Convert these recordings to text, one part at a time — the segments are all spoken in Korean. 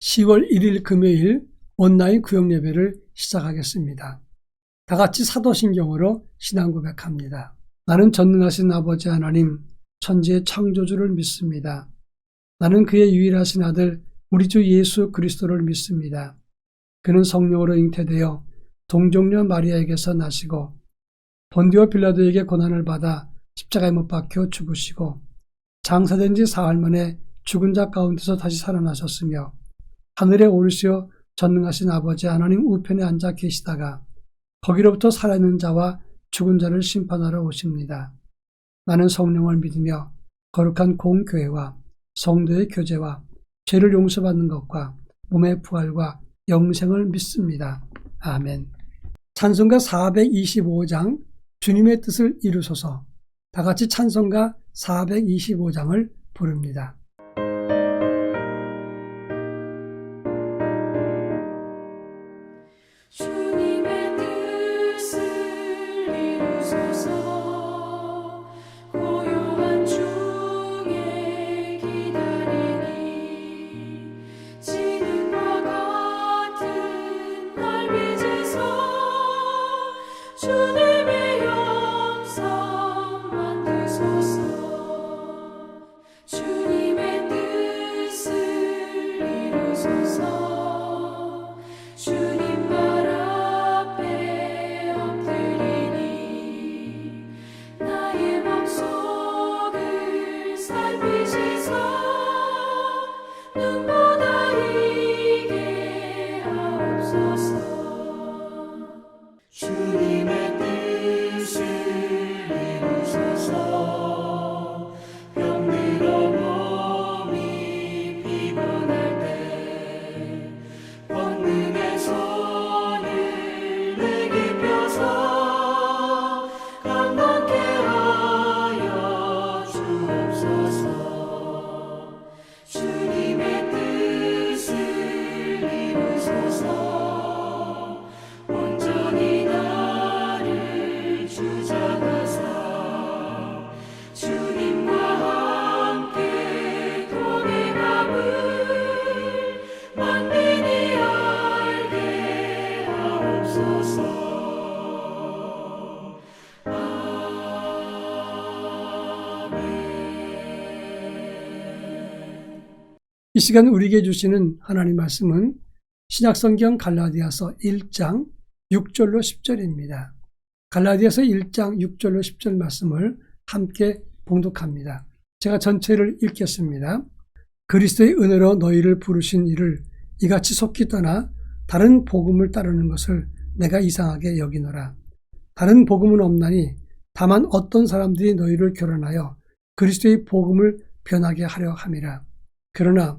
10월 1일 금요일 온라인 구역 예배를 시작하겠습니다. 다 같이 사도신경으로 신앙 고백합니다. 나는 전능하신 아버지 하나님, 천지의 창조주를 믿습니다. 나는 그의 유일하신 아들, 우리 주 예수 그리스도를 믿습니다. 그는 성령으로 잉태되어 동정녀 마리아에게서 나시고 본디오 빌라도에게 고난을 받아 십자가에 못 박혀 죽으시고 장사된 지 사흘 만에 죽은 자 가운데서 다시 살아나셨으며 하늘에 오르시어 전능하신 아버지 하나님 우편에 앉아 계시다가 거기로부터 살아있는 자와 죽은 자를 심판하러 오십니다. 나는 성령을 믿으며 거룩한 공교회와 성도의 교제와 죄를 용서받는 것과 몸의 부활과 영생을 믿습니다. 아멘. 찬송가 425장 주님의 뜻을 이루소서 다 같이 찬송가 425장을 부릅니다. 시간 우리에게 주시는 하나님 말씀은 신약성경 갈라디아서 1장 6절로 10절입니다. 갈라디아서 1장 6절로 10절 말씀을 함께 봉독합니다. 제가 전체를 읽겠습니다. 그리스도의 은혜로 너희를 부르신 이를 이같이 속히 떠나 다른 복음을 따르는 것을 내가 이상하게 여기노라. 다른 복음은 없나니 다만 어떤 사람들이 너희를 결혼하여 그리스도의 복음을 변하게 하려 함이라. 그러나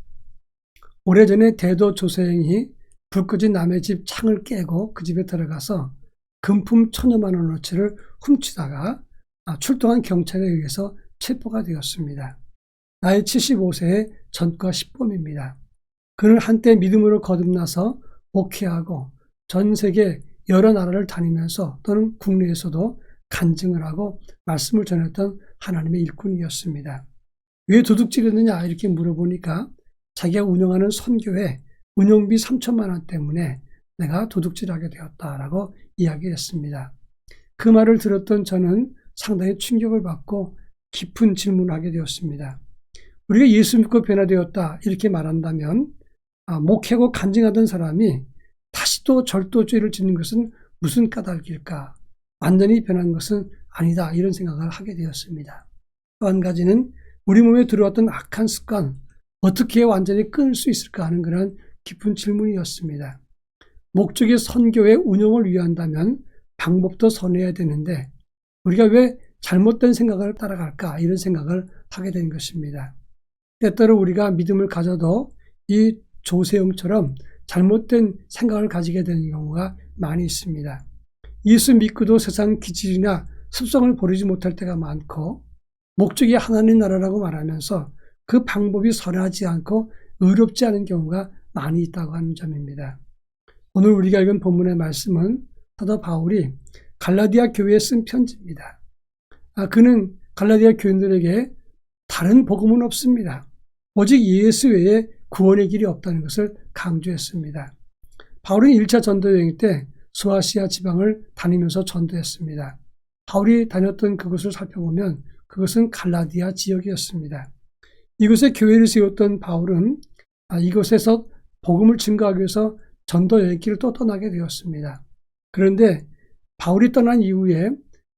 오래전에 대도 조세영이 불 꺼진 남의 집 창을 깨고 그 집에 들어가서 금품 천여만 원어치를 훔치다가 아, 출동한 경찰에 의해서 체포가 되었습니다. 나이 75세의 전과 10범입니다. 그는 한때 믿음으로 거듭나서 목회하고 전 세계 여러 나라를 다니면서 또는 국내에서도 간증을 하고 말씀을 전했던 하나님의 일꾼이었습니다. 왜 도둑질했느냐 이렇게 물어보니까 자기가 운영하는 선교회 운영비 3천만 원 때문에 내가 도둑질하게 되었다라고 이야기했습니다. 그 말을 들었던 저는 상당히 충격을 받고 깊은 질문을 하게 되었습니다. 우리가 예수 믿고 변화되었다 이렇게 말한다면 아, 목회고 간증하던 사람이 다시 또 절도죄를 짓는 것은 무슨 까닭일까? 완전히 변한 것은 아니다 이런 생각을 하게 되었습니다. 또 한 가지는 우리 몸에 들어왔던 악한 습관 어떻게 완전히 끊을 수 있을까 하는 그런 깊은 질문이었습니다. 목적이 선교의 운영을 위한다면 방법도 선해야 되는데 우리가 왜 잘못된 생각을 따라갈까 이런 생각을 하게 된 것입니다. 때때로 우리가 믿음을 가져도 이 조세영처럼 잘못된 생각을 가지게 되는 경우가 많이 있습니다. 예수 믿고도 세상 기질이나 습성을 버리지 못할 때가 많고 목적이 하나님 나라라고 말하면서 그 방법이 선하지 않고 의롭지 않은 경우가 많이 있다고 하는 점입니다. 오늘 우리가 읽은 본문의 말씀은 사도 바울이 갈라디아 교회에 쓴 편지입니다. 아, 그는 갈라디아 교인들에게 다른 복음은 없습니다. 오직 예수 외에 구원의 길이 없다는 것을 강조했습니다. 바울은 1차 전도 여행 때 소아시아 지방을 다니면서 전도했습니다. 바울이 다녔던 그곳을 살펴보면 그것은 갈라디아 지역이었습니다. 이곳에 교회를 세웠던 바울은 아, 이곳에서 복음을 증거하기 위해서 전도 여행길을 또 떠나게 되었습니다. 그런데 바울이 떠난 이후에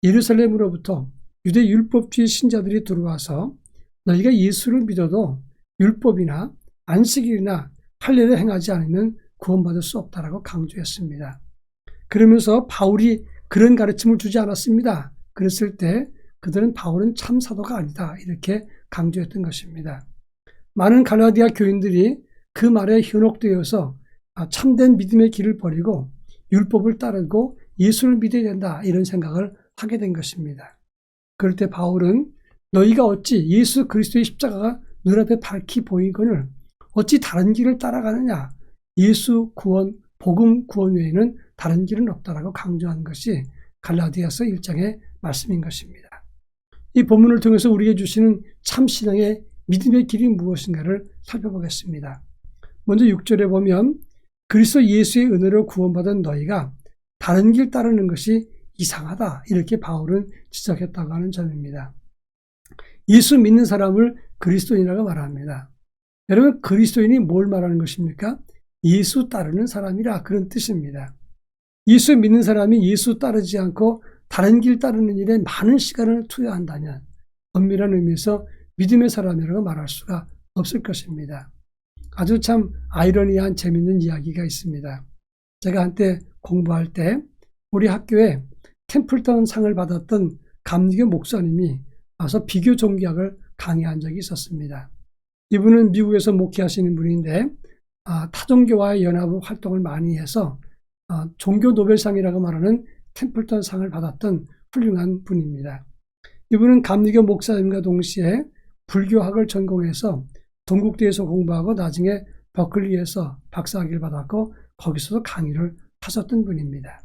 예루살렘으로부터 유대 율법주의 신자들이 들어와서 너희가 예수를 믿어도 율법이나 안식일이나 할례를 행하지 않으면 구원받을 수 없다라고 강조했습니다. 그러면서 바울이 그런 가르침을 주지 않았습니다. 그랬을 때 그들은 바울은 참 사도가 아니다 이렇게 강조했던 것입니다. 많은 갈라디아 교인들이 그 말에 현혹되어서 아, 참된 믿음의 길을 버리고 율법을 따르고 예수를 믿어야 된다 이런 생각을 하게 된 것입니다. 그럴 때 바울은 너희가 어찌 예수 그리스도의 십자가가 눈앞에 밝히 보이거늘 어찌 다른 길을 따라가느냐 예수 구원 복음 구원 외에는 다른 길은 없다라고 강조한 것이 갈라디아서 1장의 말씀인 것입니다. 이 본문을 통해서 우리에게 주시는 참 신앙의 믿음의 길이 무엇인가를 살펴보겠습니다. 먼저 6절에 보면 그리스도 예수의 은혜로 구원받은 너희가 다른 길 따르는 것이 이상하다. 이렇게 바울은 지적했다고 하는 점입니다. 예수 믿는 사람을 그리스도인이라고 말합니다. 여러분, 그리스도인이 뭘 말하는 것입니까? 예수 따르는 사람이라 그런 뜻입니다. 예수 믿는 사람이 예수 따르지 않고 다른 길 따르는 일에 많은 시간을 투여한다면 엄밀한 의미에서 믿음의 사람이라고 말할 수가 없을 것입니다. 아주 참 아이러니한 재밌는 이야기가 있습니다. 제가 한때 공부할 때 우리 학교에 템플턴 상을 받았던 감리교 목사님이 와서 비교 종교학을 강의한 적이 있었습니다. 이분은 미국에서 목회하시는 분인데 아, 타종교와의 연합 활동을 많이 해서 아, 종교 노벨상이라고 말하는 템플턴 상을 받았던 훌륭한 분입니다. 이분은 감리교 목사님과 동시에 불교학을 전공해서 동국대에서 공부하고 나중에 버클리에서 박사학위를 받았고 거기서도 강의를 하셨던 분입니다.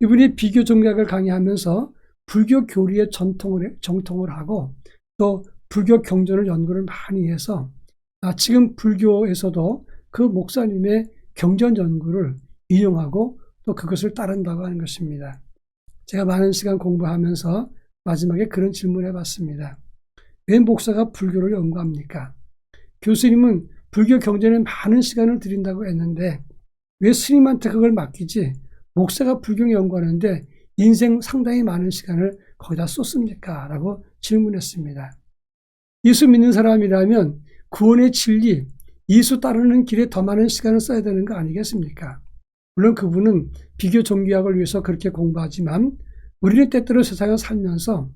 이분이 비교 종교학을 강의하면서 불교 교리의 전통을 정통을 하고 또 불교 경전을 연구를 많이 해서 아, 지금 불교에서도 그 목사님의 경전 연구를 인용하고 또 그것을 따른다고 하는 것입니다. 제가 많은 시간 공부하면서 마지막에 그런 질문을 해봤습니다. 왜 목사가 불교를 연구합니까? 교수님은 불교 경전에 많은 시간을 들인다고 했는데 왜 스님한테 그걸 맡기지 목사가 불교 연구하는데 인생 상당히 많은 시간을 거기다 쏟습니까? 라고 질문했습니다. 예수 믿는 사람이라면 구원의 진리, 예수 따르는 길에 더 많은 시간을 써야 되는 거 아니겠습니까? 물론 그분은 비교 종교학을 위해서 그렇게 공부하지만 우리는 때때로 세상을 살면서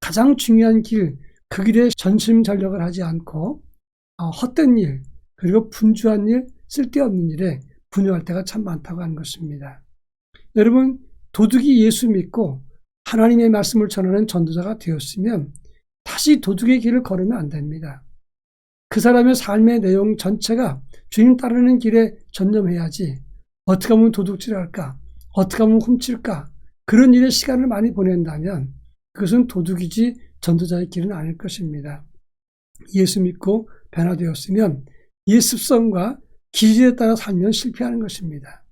가장 중요한 길, 그 길에 전심 전력을 하지 않고 어, 헛된 일, 그리고 분주한 일, 쓸데없는 일에 분유할 때가 참 많다고 하는 것입니다. 여러분, 도둑이 예수 믿고 하나님의 말씀을 전하는 전도자가 되었으면 다시 도둑의 길을 걸으면 안 됩니다. 그 사람의 삶의 내용 전체가 주님 따르는 길에 전념해야지 어떻게 하면 도둑질을 할까? 어떻게 하면 훔칠까? 그런 일에 시간을 많이 보낸다면 그것은 도둑이지 전도자의 길은 아닐 것입니다. 예수 믿고 변화되었으면 예 습성과 기질에 따라 살면 실패하는 것입니다.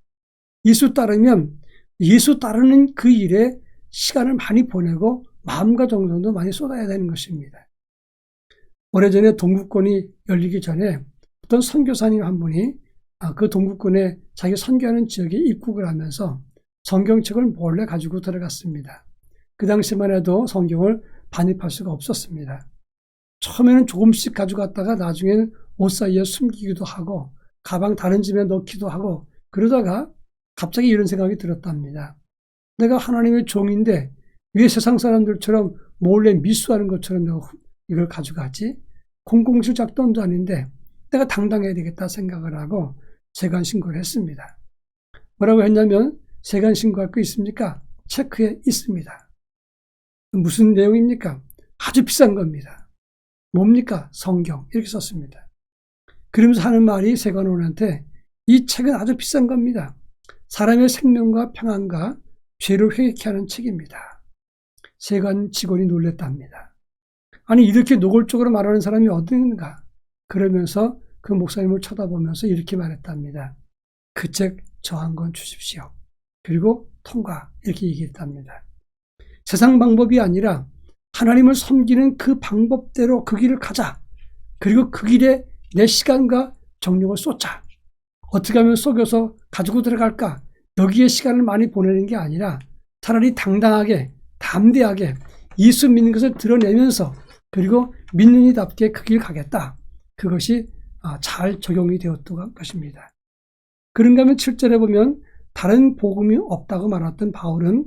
예수 따르면 예수 따르는 그 일에 시간을 많이 보내고 마음과 정성도 많이 쏟아야 되는 것입니다. 오래전에 동국권이 열리기 전에 어떤 선교사님 한 분이 아, 그 동국권에 자기 선교하는 지역에 입국을 하면서 성경책을 몰래 가지고 들어갔습니다. 그 당시만 해도 성경을 반입할 수가 없었습니다. 처음에는 조금씩 가져갔다가 나중에는 옷 사이에 숨기기도 하고 가방 다른 집에 넣기도 하고 그러다가 갑자기 이런 생각이 들었답니다. 내가 하나님의 종인데 왜 세상 사람들처럼 몰래 미수하는 것처럼 내가 이걸 가져가지? 공공실 작동도 아닌데 내가 당당해야 되겠다 생각을 하고 세관 신고를 했습니다. 뭐라고 했냐면 세관 신고할 거 있습니까? 체크에 있습니다. 무슨 내용입니까? 아주 비싼 겁니다. 뭡니까? 성경 이렇게 썼습니다. 그러면서 하는 말이 세관원한테 이 책은 아주 비싼 겁니다. 사람의 생명과 평안과 죄를 회개케 하는 책입니다. 세관 직원이 놀랬답니다. 아니 이렇게 노골적으로 말하는 사람이 어디 있는가? 그러면서 그 목사님을 쳐다보면서 이렇게 말했답니다. 그 책 저한 권 주십시오. 그리고 통과 이렇게 얘기했답니다. 세상 방법이 아니라 하나님을 섬기는 그 방법대로 그 길을 가자. 그리고 그 길에 내 시간과 정력을 쏟자. 어떻게 하면 속여서 가지고 들어갈까? 여기에 시간을 많이 보내는 게 아니라 차라리 당당하게, 담대하게 예수 믿는 것을 드러내면서 그리고 믿는 이답게 그 길 가겠다. 그것이 아, 잘 적용이 되었던 것입니다. 그런가 하면 7절에 보면 다른 복음이 없다고 말했던 바울은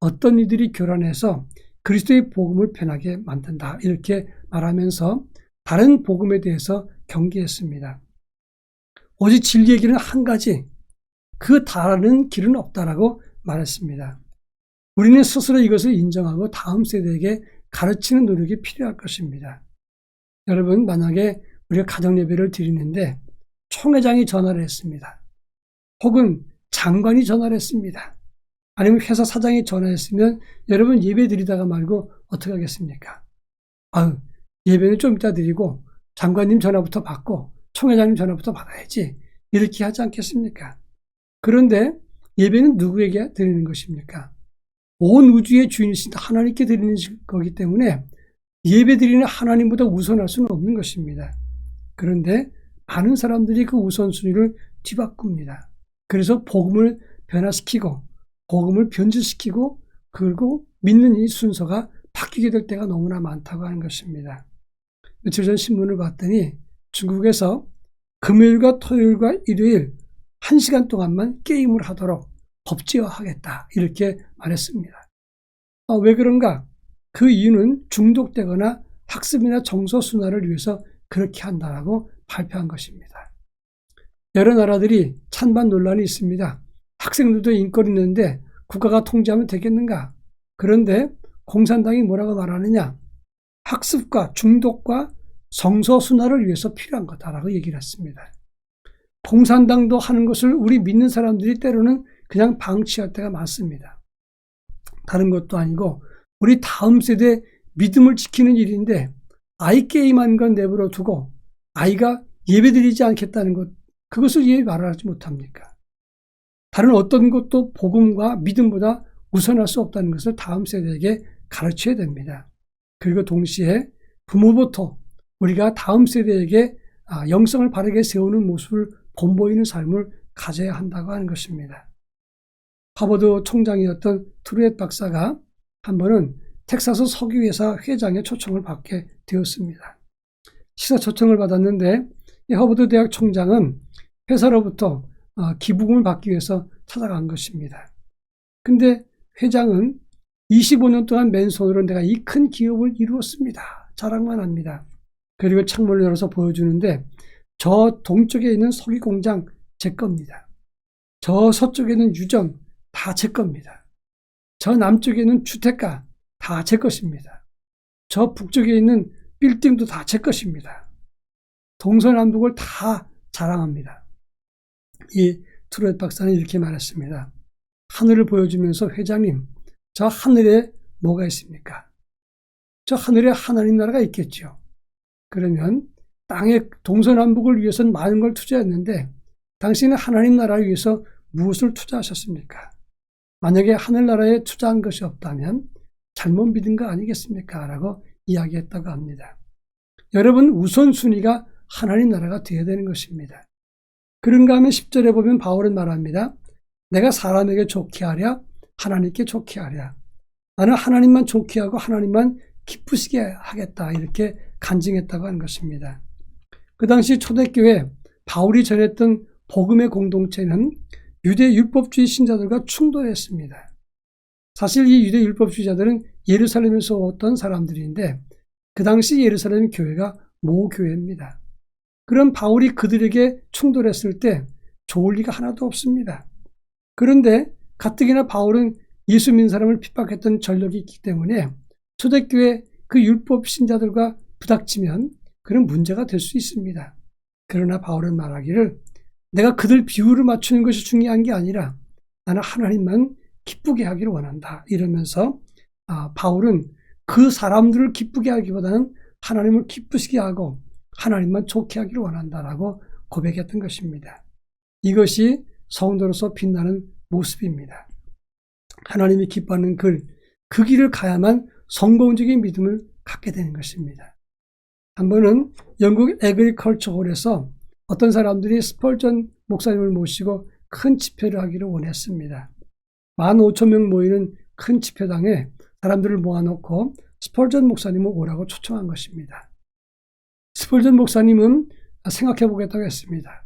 어떤 이들이 교란해서 그리스도의 복음을 편하게 만든다. 이렇게 말하면서 다른 복음에 대해서 경계했습니다. 오직 진리의 길은 한 가지, 그 다른 길은 없다라고 말했습니다. 우리는 스스로 이것을 인정하고 다음 세대에게 가르치는 노력이 필요할 것입니다. 여러분, 만약에 우리가 가정 예배를 드리는데 총회장이 전화를 했습니다. 혹은 장관이 전화를 했습니다. 아니면 회사 사장이 전화했으면 여러분 예배 드리다가 말고 어떻게 하겠습니까? 아유, 예배는 좀 이따 드리고 장관님 전화부터 받고 총회장님 전화부터 받아야지. 이렇게 하지 않겠습니까? 그런데 예배는 누구에게 드리는 것입니까? 온 우주의 주인이신 하나님께 드리는 거기 때문에 예배 드리는 하나님보다 우선할 수는 없는 것입니다. 그런데 많은 사람들이 그 우선순위를 뒤바꿉니다. 그래서 복음을 변화시키고 복음을 변질시키고 그리고 믿는 이 순서가 바뀌게 될 때가 너무나 많다고 하는 것입니다. 며칠 전 신문을 봤더니 중국에서 금요일과 토요일과 일요일 한 시간 동안만 게임을 하도록 법제화하겠다 이렇게 말했습니다. 아, 왜 그런가? 그 이유는 중독되거나 학습이나 정서 순환을 위해서 그렇게 한다라고 발표한 것입니다. 여러 나라들이 찬반 논란이 있습니다. 학생들도 인권 있는데 국가가 통제하면 되겠는가? 그런데 공산당이 뭐라고 말하느냐? 학습과 중독과 정서 순환을 위해서 필요한 거다라고 얘기를 했습니다. 공산당도 하는 것을 우리 믿는 사람들이 때로는 그냥 방치할 때가 많습니다. 다른 것도 아니고 우리 다음 세대 믿음을 지키는 일인데 아이 게임한 건 내버려 두고 아이가 예배드리지 않겠다는 것 그것을 왜 말하지 못합니까? 다른 어떤 것도 복음과 믿음보다 우선할 수 없다는 것을 다음 세대에게 가르쳐야 됩니다. 그리고 동시에 부모부터 우리가 다음 세대에게 아, 영성을 바르게 세우는 모습을 본보이는 삶을 가져야 한다고 하는 것입니다. 하버드 총장이었던 트루엣 박사가 한 번은 텍사스 석유회사 회장의 초청을 받게 되었습니다. 시사 초청을 받았는데 이 하버드 대학 총장은 회사로부터 어, 기부금을 받기 위해서 찾아간 것입니다. 근데 회장은 25년 동안 맨손으로 내가 이 큰 기업을 이루었습니다. 자랑만 합니다. 그리고 창문을 열어서 보여주는데 저 동쪽에 있는 석유 공장 제 겁니다. 저 서쪽에 있는 유전 다 제 겁니다. 저 남쪽에 있는 주택가 다 제 것입니다. 저 북쪽에 있는 빌딩도 다 제 것입니다. 동서남북을 다 자랑합니다. 이 트로엣 박사는 이렇게 말했습니다. 하늘을 보여주면서 회장님, 저 하늘에 뭐가 있습니까? 저 하늘에 하나님 나라가 있겠죠. 그러면 땅의 동서남북을 위해서는 많은 걸 투자했는데 당신은 하나님 나라를 위해서 무엇을 투자하셨습니까? 만약에 하늘나라에 투자한 것이 없다면 잘못 믿은 거 아니겠습니까? 라고 이야기했다고 합니다. 여러분 우선순위가 하나님 나라가 되어야 되는 것입니다. 그런가 하면 10절에 보면 바울은 말합니다. 내가 사람에게 좋게 하랴 하나님께 좋게 하랴 나는 하나님만 좋게 하고 하나님만 기쁘시게 하겠다 이렇게 간증했다고 하는 것입니다. 그 당시 초대교회 바울이 전했던 복음의 공동체는 유대 율법주의 신자들과 충돌했습니다. 사실 이 유대 율법주의자들은 예루살렘에서 왔던 사람들인데 그 당시 예루살렘 교회가 모 교회입니다. 그런 바울이 그들에게 충돌했을 때 좋을 리가 하나도 없습니다. 그런데 가뜩이나 바울은 예수 믿는 사람을 핍박했던 전력이 있기 때문에 초대교회 그 율법 신자들과 부닥치면 그런 문제가 될 수 있습니다. 그러나 바울은 말하기를 내가 그들 비율을 맞추는 것이 중요한 게 아니라 나는 하나님만 기쁘게 하기를 원한다. 이러면서 아, 바울은 그 사람들을 기쁘게 하기보다는 하나님을 기쁘시게 하고 하나님만 좋게 하기를 원한다라고 고백했던 것입니다. 이것이 성도로서 빛나는 모습입니다. 하나님이 기뻐하는 글, 그 길을 가야만 성공적인 믿음을 갖게 되는 것입니다. 한 번은 영국 에그리컬처 홀에서 어떤 사람들이 스펄전 목사님을 모시고 큰 집회를 하기를 원했습니다. 15,000명 모이는 큰 집회당에 사람들을 모아놓고 스펄전 목사님을 오라고 초청한 것입니다. 스펄전 목사님은 생각해 보겠다고 했습니다.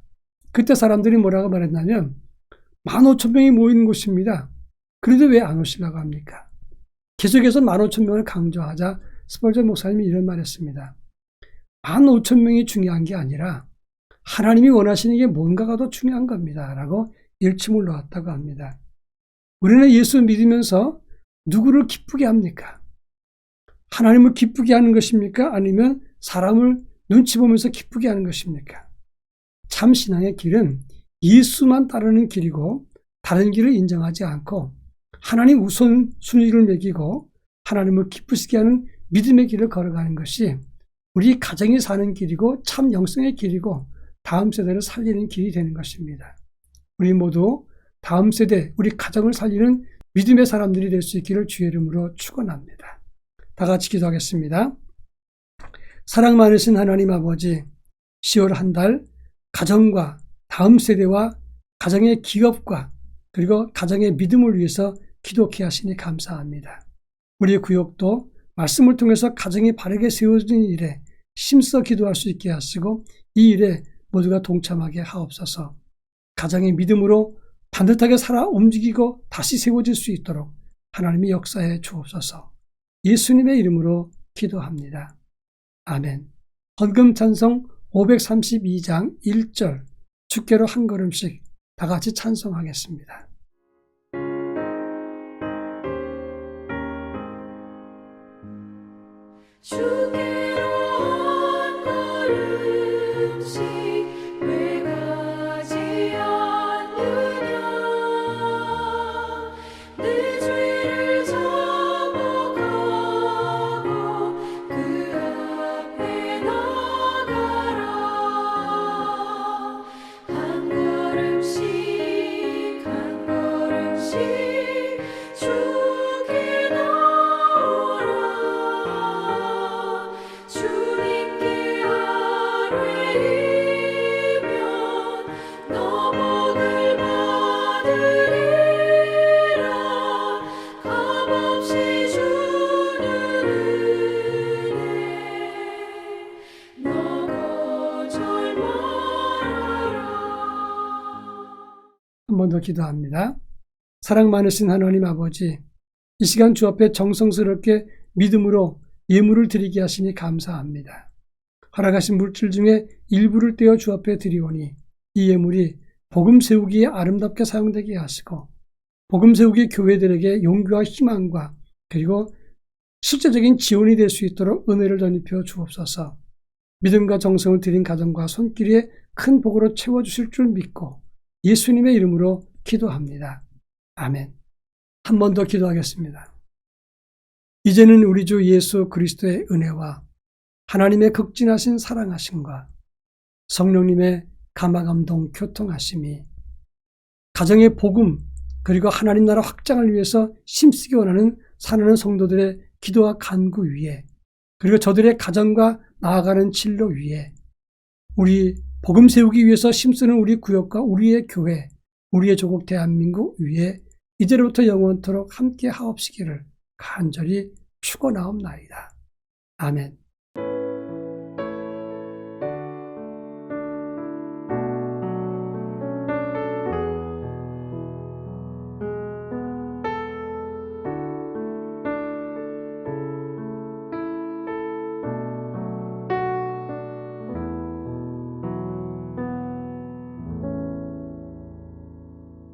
그때 사람들이 뭐라고 말했냐면 15,000명이 모이는 곳입니다. 그래도 왜안 오시려고 합니까? 계속해서 15,000명을 강조하자 스펄전 목사님이 이런 말 했습니다. 15,000명이 중요한 게 아니라 하나님이 원하시는 게 뭔가가 더 중요한 겁니다. 라고 일침을 놓았다고 합니다. 우리는 예수 믿으면서 누구를 기쁘게 합니까? 하나님을 기쁘게 하는 것입니까? 아니면 사람을 눈치 보면서 기쁘게 하는 것입니까? 참 신앙의 길은 예수만 따르는 길이고 다른 길을 인정하지 않고 하나님 우선 순위를 매기고 하나님을 기쁘시게 하는 믿음의 길을 걸어가는 것이 우리 가정이 사는 길이고 참 영성의 길이고 다음 세대를 살리는 길이 되는 것입니다. 우리 모두 다음 세대, 우리 가정을 살리는 믿음의 사람들이 될 수 있기를 주의 이름으로 축원합니다. 다 같이 기도하겠습니다. 사랑 많으신 하나님 아버지, 10월 한 달 가정과 다음 세대와 가정의 기업과 그리고 가정의 믿음을 위해서 기도케 하시니 감사합니다. 우리 구역도 말씀을 통해서 가정이 바르게 세워진 일에 힘써 기도할 수 있게 하시고 이 일에 모두가 동참하게 하옵소서. 가정의 믿음으로 반듯하게 살아 움직이고 다시 세워질 수 있도록 하나님이 역사해 주옵소서. 예수님의 이름으로 기도합니다. 아멘. 헌금 찬송 532장 1절 주께로 한 걸음씩 다 같이 찬송하겠습니다. 기도합니다. 사랑 많으신 하나님 아버지, 이 시간 주 앞에 정성스럽게 믿음으로 예물을 드리게 하시니 감사합니다. 허락하신 물질 중에 일부를 떼어 주 앞에 드리오니 이 예물이 복음 세우기에 아름답게 사용되게 하시고 복음 세우기 교회들에게 용기와 희망과 그리고 실제적인 지원이 될 수 있도록 은혜를 덧입혀 주옵소서. 믿음과 정성을 드린 가정과 손길에 큰 복으로 채워주실 줄 믿고 예수님의 이름으로 기도합니다. 아멘. 한 번 더 기도하겠습니다. 이제는 우리 주 예수 그리스도의 은혜와 하나님의 극진하신 사랑하심과 성령님의 감화감동 교통하심이 가정의 복음 그리고 하나님 나라 확장을 위해서 힘쓰기 원하는 사랑하는 성도들의 기도와 간구 위에 그리고 저들의 가정과 나아가는 진로 위에 우리 복음 세우기 위해서 힘쓰는 우리 구역과 우리의 교회, 우리의 조국 대한민국 위에 이제로부터 영원토록 함께 하옵시기를 간절히 축원하옵나이다. 아멘.